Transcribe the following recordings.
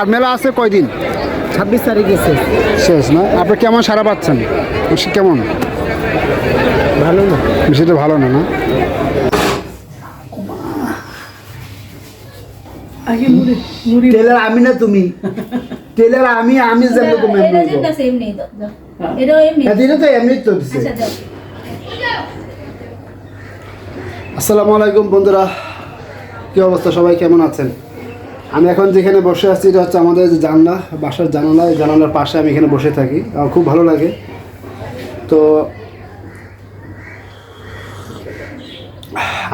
আর মেলা আছে কয়দিন? ছাব্বিশ তারিখে গেছে শেষ না? আপনি কেমন সারা পাচ্ছেন? কেমন? ভালো না। বেশিটা ভালো না না? টেলার আমি তুমি। টেলার আমি তুমি নেই তো এমনি। এদিনে তো এমনি তো দিছে। আচ্ছা যাও আসসালামু আলাইকুম বন্ধুরা। কি অবস্থা? সবাই কেমন আছেন? আমি এখন যেখানে বসে আছি, এটা হচ্ছে আমাদের যে জানলা, বাসার জানালা, এই জানালার পাশে আমি এখানে বসে থাকি। আমার খুব ভালো লাগে। তো,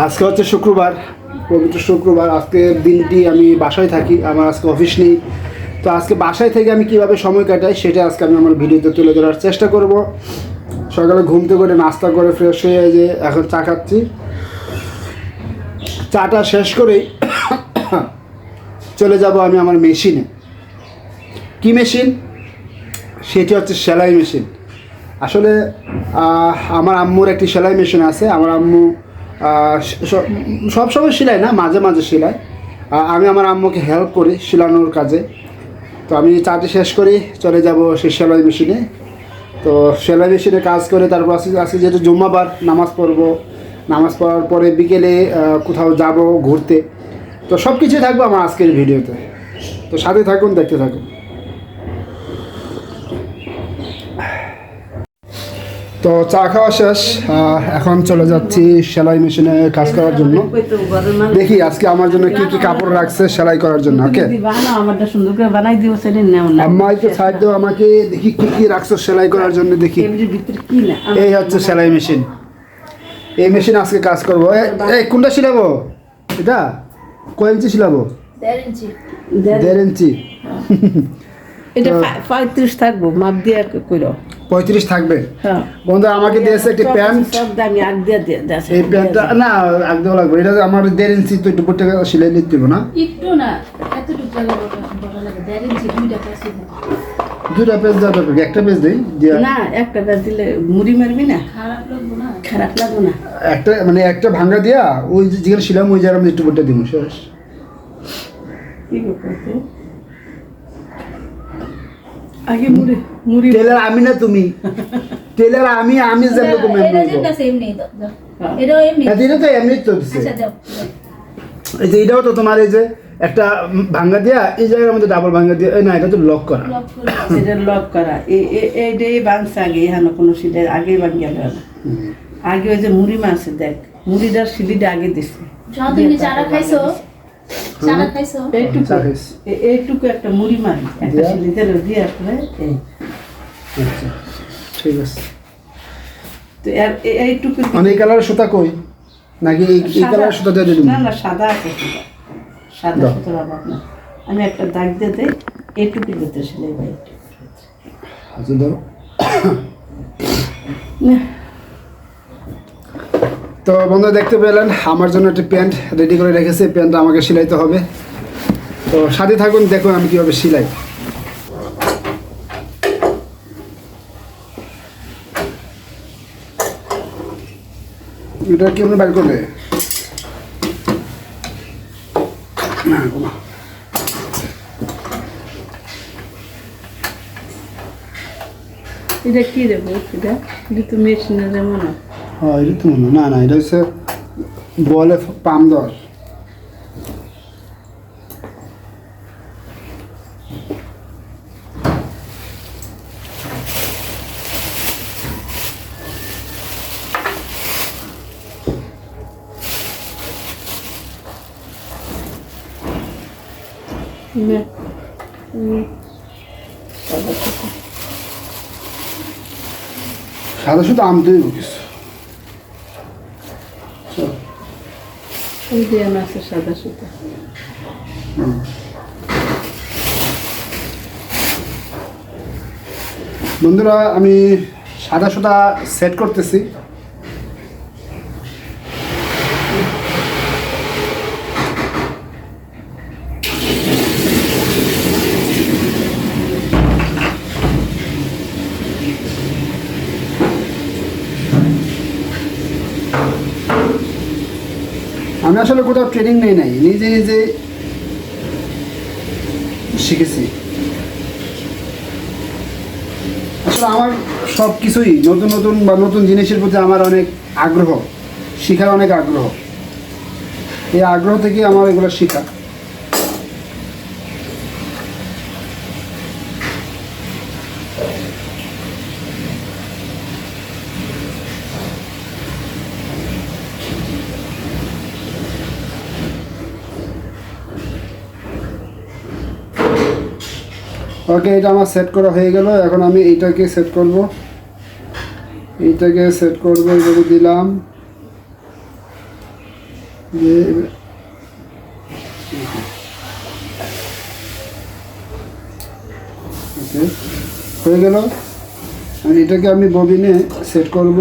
আজকে হচ্ছে শুক্রবার, পবিত্র শুক্রবার। আজকে দিনটি আমি বাসায় থাকি, আমার আজকে অফিস নেই। তো আজকে বাসায় থেকে আমি কীভাবে সময় কাটাই, সেটা আজকে আমি আমার ভিডিওতে তুলে ধরার চেষ্টা করব। সকালে ঘুম থেকে করে নাস্তা করে ফ্রেশ হয়ে যে এখন চা খাচ্ছি। চাটা শেষ করেই চলে যাব আমি আমার মেশিনে। কি মেশিন? সেটি হচ্ছে সেলাই মেশিন। আসলে আমার আম্মুর একটি সেলাই মেশিন আছে। আমার আম্মু আহ, স- সব সময় সেলাই না মাঝে মাঝে সেলাই। আমি আমার আম্মুকে হেল্প করি সেলানোর কাজে। তো আমি চাটি শেষ করি চলে যাব সেই সেলাই মেশিনে। তো সেলাই মেশিনে কাজ করে তারপর আজকে আজকে যেহেতু জুম্মাবার নামাজ পড়ব নামাজ পড়ার পরে বিকেলে কোথাও যাব ঘুরতে। তো সব কিছুই থাকবে আমার আজকের ভিডিওতে। তো সাথে থাকুন, দেখতে থাকুন। তো চা খাওয়া শেষ এখন চলে যাচ্ছি সেলাই মেশিনে কাজ করার জন্য। দেখি আজকে আমার জন্য কি কি কাপড় রাখছে সেলাই করার জন্য, ওকে? আম্মা, একটু সাহায্য আমাকে, দেখি কি কি রাখছো সেলাই করার জন্য, দেখি। এই হচ্ছে সেলাই মেশিন। এই মেশিন আজকে কাজ করব। এই কোনটা সিলাবো এটা? কয় ইঞ্চি সিলাবো দেড় ইঞ্চি। এটা পঁয়ত্রিশ থাকব মাপ দিয়ে কইরো। পঁয়ত্রিশ থাকবে? হ্যাঁ। বন্ধু আমাকে দিয়েছে একটি প্যান্ট। আগ দিয়ে এই প্যান্টটা না একদম লাগবে। এটা আমার দেড় ইঞ্চি তো একটু টাকা সিলাই নিতে দেবো না? একটু না এতটুকু দেড় ইঞ্চি দুইটা দুটা পেজ দেওয়া দরকার একটা পেজ দিই? দিয়া না একটা ব্যাস দিলে মুড়ি মারবি না? খারাপ লাগবো না? খারাপ লাগবে না। একটা মানে একটা ভাঙ্গা দিয়া ওই যে যেখানে ছিলাম ওই জায়গায় আমি একটু বটে দিব শেষ। কি করতে? আগে মুড়ি মুড়ি টেলার আমি না তুমি। টেলার আমি আমি যেমন তুমি এটা সেম নেই তো যাও। এটাও এমনি। এদিনে তো এমনি তো আচ্ছা যাও। এই যে এটাও তো তোমার এই যে একটা ভাঙ্গা দিয়া এই জায়গার মধ্যে ডাবল ভাঙ্গা দিয়া এই না এটা তো লক করা। লক করে। সেটা লক করা। এই এই- বাংছে আগে এখানে কোনো আগেই বাঙ্গিয়া দেওয়া না। আগে ওই যে মুড়ি মাছে দেখ মুড়িটার সিলিটা আগে দিছে। যাও তুমি চারা খাইছো? এইটুকু। এ- এইটুকু একটা মুড়ি মারি একটা দিলে দিয়ে আসলে এই। আচ্ছা ঠিক আছে। তো এ- এইটুকু। মানে এই কালারের সুতা কই? নাকি এই সুতা দিয়ে না না সাদা আছে সুতা। সাদা দাও। সুতোর অভাব না আমি একটা দাগ দিয়ে দেই এইটুকু দিতে সেলাই ভাই আচ্ছা ধরো। তো বন্ধু দেখতে পেলেন আমার জন্য একটা প্যান্ট রেডি করে রেখেছে প্যান্টটা আমাকে সিলাইতে হবে। তো সাথে থাকুন দেখুন আমি কীভাবে সিলাই। এটা কেমন বাইর করবে? এটা কি দেবো এটা? এটা তো মেশিনের যেমন হ্যাঁ এটা তো। না না এটা হচ্ছে বলে পাম দর। সাদা শুধু আনতে হইব কিছু ওই যে আমার আছে সাদা সুতো বন্ধুরা আমি সাদা সুতা সেট করতেছি আমি আসলে কোথাও ট্রেনিং নেই নাই, নিজে নিজে শিখেছি। আসলে আমার সব কিছুই নতুন নতুন বা নতুন জিনিসের প্রতি আমার অনেক আগ্রহ, শেখার অনেক আগ্রহ। এই আগ্রহ থেকে আমার এগুলো শেখা। ওকে, এটা আমার সেট করা হয়ে গেল। এখন আমি এইটাকে সেট করব। এইটাকে সেট করব এইভাবে দিলাম। হয়ে গেল। এটাকে আমি ববিনে সেট করব।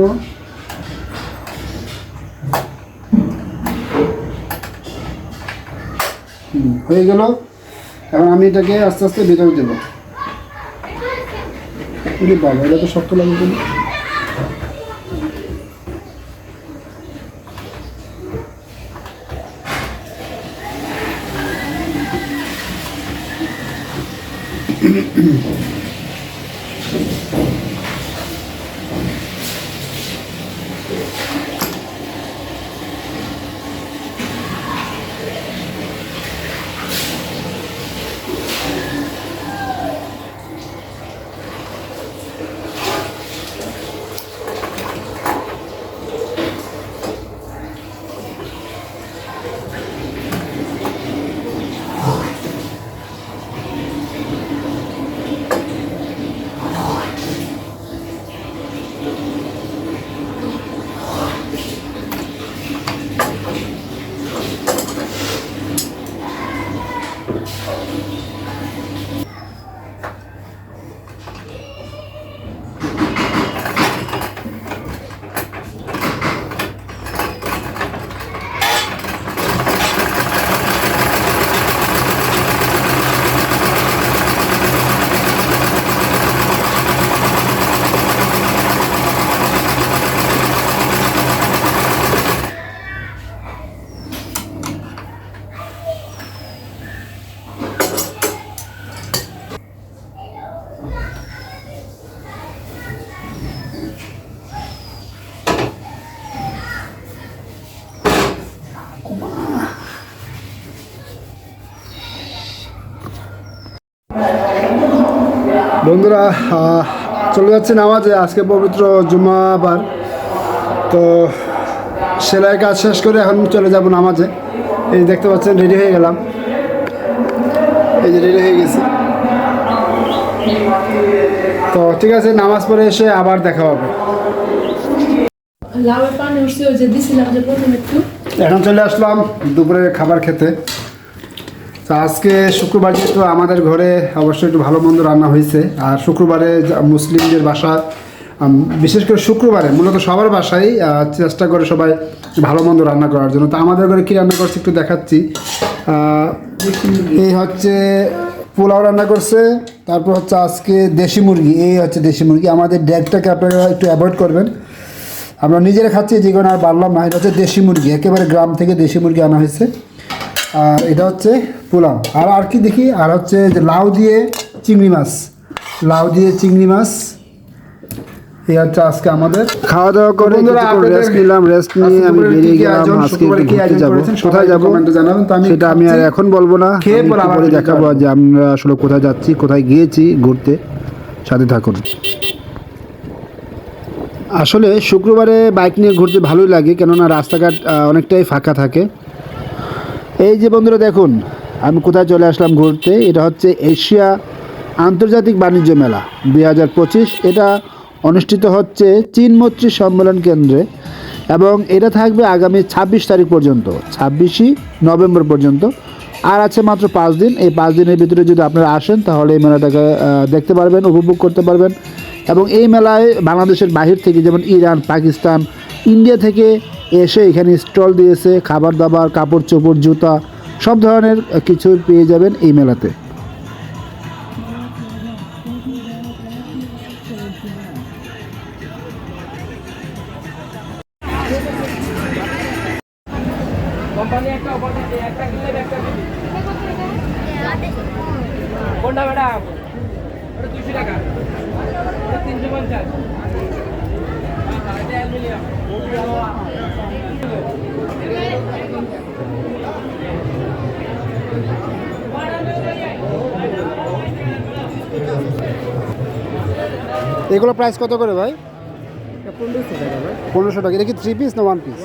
হয়ে গেল। এখন আমি এটাকে আস্তে আস্তে ভেতরে দেবো। ওরে বাবা এটা তো শক্ত লাগে কেন? বন্ধুরা চলে যাচ্ছে নামাজে আজকে পবিত্র জুমাবার তো সেলাই কাজ শেষ করে এখন চলে যাব নামাজে। এই দেখতে পাচ্ছেন রেডি হয়ে গেলাম। এই যে রেডি হয়ে গেছি। তো ঠিক আছে নামাজ পড়ে এসে আবার দেখা হবে। এখন চলে আসলাম দুপুরের খাবার খেতে। তো আজকে শুক্রবার যেহেতু আমাদের ঘরে অবশ্যই একটু ভালো মন্দ রান্না হয়েছে আর শুক্রবারে মুসলিমদের বাসা বিশেষ করে শুক্রবারে মূলত সবার আহ, চেষ্টা করে সবাই ভালো মন্দ রান্না করার জন্য। তো আমাদের ঘরে কী রান্না করছে একটু দেখাচ্ছি। এই হচ্ছে পোলাও রান্না করছে তারপর হচ্ছে আজকে দেশি মুরগি এই হচ্ছে দেশি মুরগি। আমাদের ড্যাগটাকে আপনারা একটু অ্যাভয়েড করবেন। আমরা নিজেরা খাচ্ছি যে কোনো আর পারলাম না এটা হচ্ছে দেশি মুরগি একেবারে গ্রাম থেকে দেশি মুরগি আনা হয়েছে। এটা হচ্ছে পোলাও। আর আর কি দেখি? আর হচ্ছে যে লাউ দিয়ে চিংড়ি মাছ। লাউ দিয়ে চিংড়ি মাছ। এই হচ্ছে আজকে আমাদের। খাওয়া দাওয়া করে রেস্ট নিলাম রেস্ট নিয়ে আমি বেরিয়ে গেলাম আজকে ঘুরতে যাব। কোথায় যাব? সেটা আমি আর এখন বলব না খেয়ে পরে দেখাবো যে আমরা আসলে কোথায় যাচ্ছি কোথায় গিয়েছি ঘুরতে। সাথে থাকুন। আসলে শুক্রবারে বাইক নিয়ে ঘুরতে ভালোই লাগে কেননা রাস্তাঘাট অনেকটাই ফাঁকা থাকে। এই যে বন্ধুরা দেখুন, আমি কোথায় চলে আসলাম ঘুরতে, এটা হচ্ছে এশিয়া আন্তর্জাতিক বাণিজ্য মেলা, দুই হাজার পঁচিশ। এটা অনুষ্ঠিত হচ্ছে চীন মৈত্রী সম্মেলন কেন্দ্রে এবং এটা থাকবে আগামী ছাব্বিশ তারিখ পর্যন্ত, ছাব্বিশই নভেম্বর পর্যন্ত। আর আছে মাত্র পাঁচ দিন, এই পাঁচ দিনের ভিতরে যদি আপনারা আসেন, তাহলে এই মেলাটাকে দেখতে পারবেন, উপভোগ করতে পারবেন। এবং এই মেলায় বাংলাদেশের বাহির থেকে, যেমন ইরান, পাকিস্তান, ইন্ডিয়া থেকে এসে এখানে স্টল দিয়েছে খাবার দাবার কাপড় চোপড় জুতা, সব ধরনের কিছু পেয়ে যাবেন এই মেলাতে। কোনটা ম্যাডাম? তিনশো পঞ্চাশ। অ্যালুমিনিয়াম এগুলো প্রাইস কত করে ভাই? পনেরোশো টাকা এটা কি থ্রি পিস না ওয়ান পিস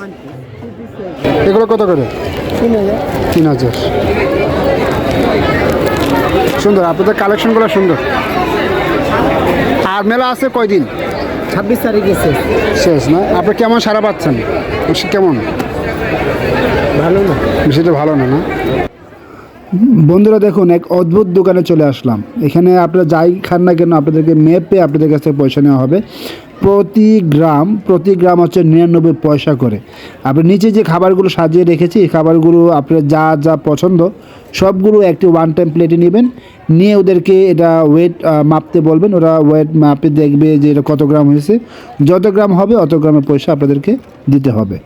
এগুলো কত করে? তিন হাজার। সুন্দর আপনাদের কালেকশনগুলো সুন্দর। আর মেলা আছে কয়দিন? ছাব্বিশ তারিখে শেষ। শেষ না? আপনি কেমন সারা পাচ্ছেন? বেশি কেমন? ভালো না। মিষ্টিটা ভালো না না? বন্ধুরা দেখুন এক অদ্ভুত দোকানে চলে আসলাম। এখানে আপনারা যাই খান না কেন আপনাদেরকে মেপে আপনাদের কাছ থেকে পয়সা নেওয়া হবে। প্রতি গ্রাম প্রতি গ্রাম হচ্ছে নিরানব্বই পয়সা করে। আপনি নিচে যে খাবারগুলো সাজিয়ে রেখেছি এই খাবারগুলো আপনার যা যা পছন্দ সবগুলো একটি ওয়ান টাইম প্লেটে নেবেন। নিয়ে ওদেরকে এটা ওয়েট মাপতে বলবেন। ওরা ওয়েট মাপে দেখবে যে এটা কত গ্রাম হয়েছে। যত গ্রাম হবে অত গ্রামের পয়সা আপনাদেরকে দিতে হবে।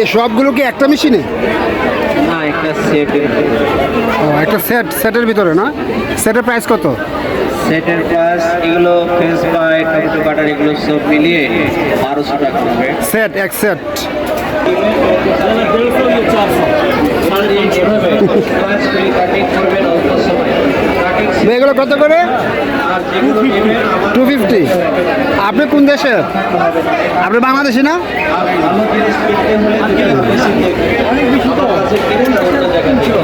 এই সবগুলো কি একটা মেশিনে? না একটা সেট ও একটা সেট সেটের ভিতরে না? সেটের প্রাইস কত? সেটের প্রাইস এগুলো ফেস বাই টমেটো কাটার এগুলো সব মিলিয়ে বারোশো টাকা। সেট এক সেট এগুলো কত করে? টু ফিফটি আপনি কোন দেশে? আপনি বাংলাদেশি না? আর ভালো জিনিস কিনতে হলে দুটো বেশি দেখবে অনেক বেশি তো আছে কিনেন না অন্য জায়গা থেকে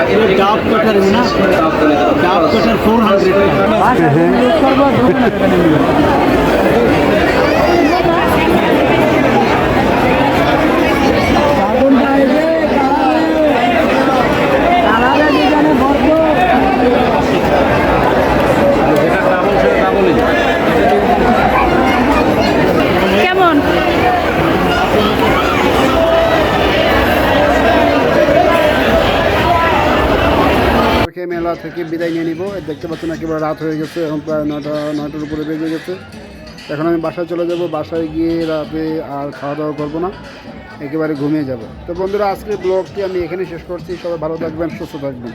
আগে ডাব কাটার না ডাব করে দাও ডাব কাটার ফোর কেমন খেয়ে মেলা থেকে বিদায় নিয়ে নিবো। দেখতে পাচ্ছেন একেবারে রাত হয়ে গেছে, এখন প্রায় নটা নয়টার উপরে বেজে গেছে। এখন আমি বাসায় চলে যাব, বাসায় গিয়ে রাতে আর খাওয়া দাওয়া করব না, একেবারে ঘুমিয়ে যাব। তো বন্ধুরা, আজকের ব্লগটি আমি এখানে শেষ করছি। সবাই ভালো থাকবেন, সুস্থ থাকবেন।